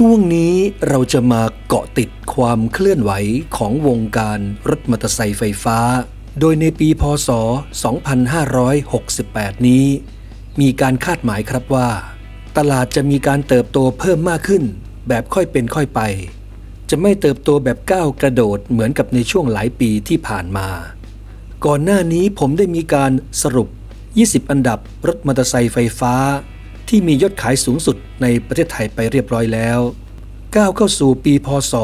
ช่วงนี้เราจะมาเกาะติดความเคลื่อนไหวของวงการรถมอเตอร์ไซค์ไฟฟ้า โดยในปีพศ 2568 นี้ มีการคาดหมายครับว่า ตลาดจะมีการเติบโตเพิ่มมากขึ้น แบบค่อยเป็นค่อยไป จะไม่เติบโตแบบก้าวกระโดดเหมือนกับในช่วงหลายปีที่ผ่านมา ก่อนหน้านี้ผมได้มีการสรุป 20 อันดับรถมอเตอร์ไซค์ไฟฟ้า ที่มียอดขายสูงสุดในประเทศไทยไปเรียบร้อยแล้ว ก้าวเข้าสู่ปีพศ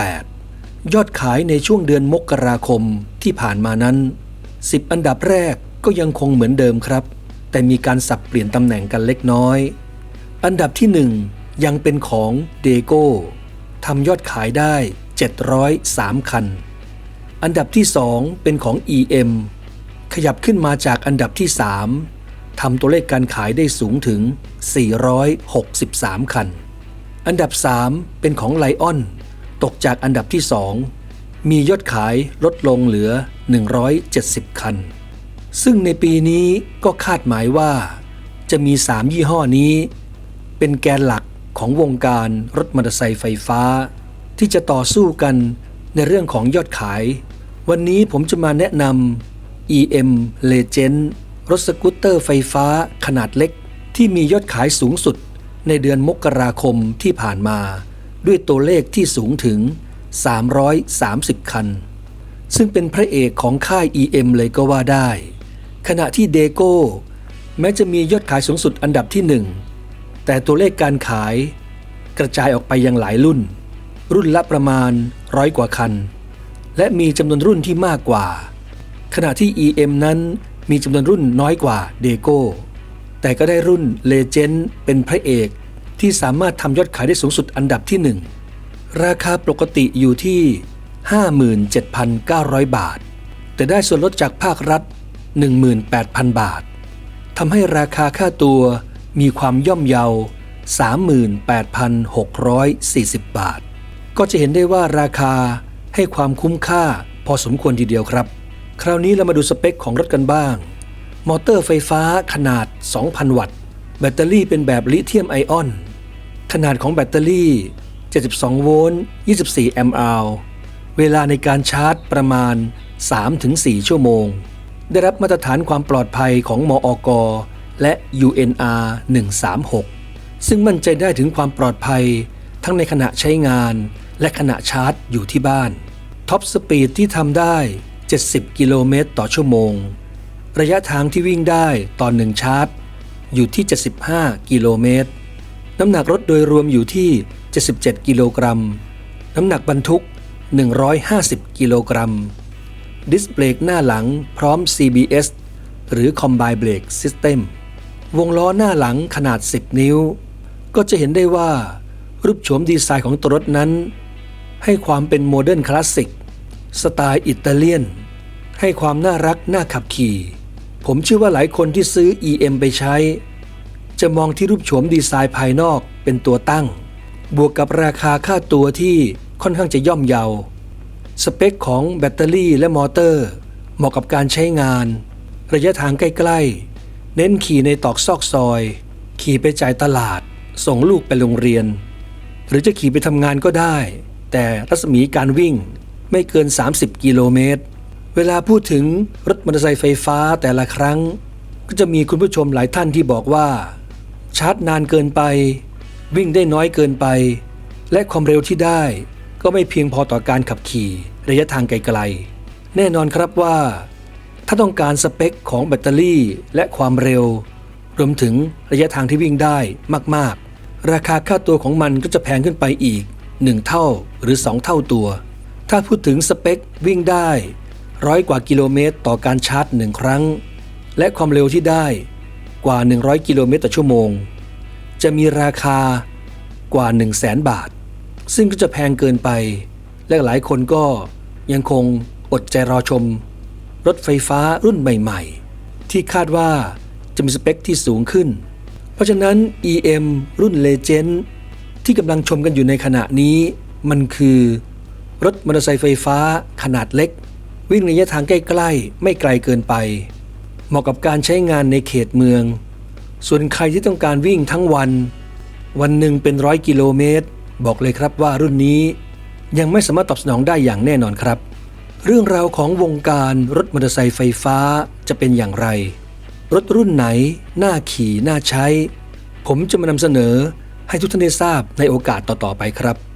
2568 ยอดขายในช่วงเดือนมกราคมที่ผ่านมานั้น 10 อันดับแรกก็ยังคงเหมือนเดิมครับ แต่มีการสับเปลี่ยนตำแหน่งกันเล็กน้อย อันดับที่ 1 ยังเป็นของเดโก้ทำยอดขายได้ 703 คัน อันดับที่ 2 เป็นของ EM ขยับขึ้นมาจากอันดับที่ 3 ทำตัวเลขการขายได้สูงถึง 463 คัน อันดับ 3 เป็นของไลออน ตกจากอันดับที่ 2 มียอดขายลดลงเหลือ 170 คัน ซึ่งในปีนี้ก็คาดหมายว่า จะมี 3 ยี่ห้อนี้ เป็นแกนหลักของวงการรถมอเตอร์ไซค์ไฟฟ้า ที่จะต่อสู้กันในเรื่องของยอดขาย วันนี้ผมจะมาแนะนำ EM Legend รถสกูตเตอร์ไฟฟ้าขนาดเล็กที่มียอดขายสูงสุดในเดือนมกราคมที่ผ่านมา ด้วยตัวเลขที่สูงถึง 330 คัน ซึ่งเป็นพระเอกของค่าย EM เลยก็ว่าได้ ขณะที่เดโก้ แม้จะมียอดขายสูงสุดอันดับที่ 1 แต่ตัวเลขการขายกระจายออกไปยังหลายรุ่น รุ่นละประมาณร้อยกว่าคัน และมีจำนวนรุ่นที่มากกว่า ขณะที่ EM นั้น มีจำนวนรุ่นน้อยกว่าเดโก้ แต่ก็ได้รุ่นเลเจนด์เป็นพระเอกที่สามารถทำยอดขายได้สูงสุดอันดับที่ 1 ราคาปกติอยู่ที่ 57,900 บาท แต่ได้ส่วนลดจากภาครัฐ 18,000 บาททำให้ราคาค่าตัวมีความย่อมเยา 38,640 บาท ก็จะเห็นได้ว่าราคาให้ความคุ้มค่าพอสมควรทีเดียวครับ คราวนี้เรามาดูสเปคของรถกันบ้าง มอเตอร์ไฟฟ้าขนาด 2,000 วัตต์ แบตเตอรี่เป็นแบบลิเธียมไอออน ขนาดของแบตเตอรี่ 72 โวลต์ 24 แอมป์อร์เวลาในการชาร์จประมาณ 3-4 ชั่วโมง ได้รับมาตรฐานความปลอดภัยของมอกและ UNR 136 ซึ่งมั่นใจได้ถึงความปลอดภัย ทั้งในขณะใช้งาน และขณะชาร์จอยู่ที่บ้าน ท็อปสปีดที่ทำได้ 70 กิโลเมตรต่อชั่วโมง ระยะทางที่วิ่งได้ต่อหนึ่งชาร์จ อยู่ที่ 75 กิโลเมตร น้ำหนักรถโดยรวมอยู่ที่ 77 กิโลกรัม น้ำหนักบรรทุก 150 กิโลกรัม ดิสเบรกหน้าหลังพร้อม CBS หรือ Combine Brake System วงล้อหน้าหลังขนาด 10 นิ้ว ก็จะเห็นได้ว่า รูปโฉมดีไซน์ของตัวรถนั้น ให้ความเป็นโมเดิร์นคลาสสิก สไตล์อิตาเลียน ให้ความน่ารักน่าขับขี่ ผมเชื่อว่าหลายคนที่ซื้อ EM ไปใช้ จะมองที่รูปโฉมดีไซน์ภายนอกเป็นตัวตั้ง บวกกับราคาค่าตัวที่ค่อนข้างจะย่อมเยา สเปคของแบตเตอรี่และมอเตอร์ เหมาะกับการใช้งาน ระยะทางใกล้ๆ เน้นขี่ในตอกซอกซอย ขี่ไปจ่ายตลาด ส่งลูกไปโรงเรียน หรือจะขี่ไปทำงานก็ได้ แต่รัศมีการวิ่งไม่เกิน 30 กิโลเมตร เวลาพูดถึงรถมอเตอร์ไซค์ไฟฟ้าแต่ละครั้ง ก็จะมีคุณผู้ชมหลายท่านที่บอกว่า ชาร์จนานเกินไป วิ่งได้น้อยเกินไป และความเร็วที่ได้ ก็ไม่เพียงพอต่อการขับขี่ระยะทางไกลๆแน่นอนครับว่า ถ้าต้องการสเปคของแบตเตอรี่และความเร็ว รวมถึงระยะทางที่วิ่งได้มากๆ ราคาค่าตัวของมันก็จะแพงขึ้นไปอีก 1 เท่าหรือ 2 เท่าตัว ถ้าพูดถึงสเปควิ่งได้ ร้อยกว่ากิโลเมตรต่อการชาร์จหนึ่งครั้ง และความเร็วที่ได้กว่า 100 กิโลเมตรต่อชั่วโมง จะมีราคากว่า 1 0 0 0 0แสนบาท ซึ่งก็จะแพงเกินไป และหลายคนก็ยังคงอดใจรอชม รถไฟฟ้ารุ่นใหม่ ๆ ที่คาดว่าจะมีสเปคที่สูงขึ้น เพราะฉะนั้น EM รุ่น Legend ที่กำลังชมกันอยู่ในขณะนี้ มันคือ รถมอเตอร์ไซค์ไฟฟ้าขนาดเล็ก วิ่งระยะทางใกล้ๆ ไม่ไกลเกินไป เหมาะกับการใช้งานในเขตเมือง ส่วนใครที่ต้องการวิ่งทั้งวัน วันหนึ่งเป็นร้อยกิโลเมตร บอกเลยครับว่ารุ่นนี้ยังไม่สามารถตอบสนองได้อย่างแน่นอนครับ เรื่องราวของวงการรถมอเตอร์ไซค์ไฟฟ้าจะเป็นอย่างไร รถรุ่นไหนน่าขี่น่าใช้ ผมจะมานำเสนอให้ทุกท่านได้ทราบในโอกาสต่อๆไปครับ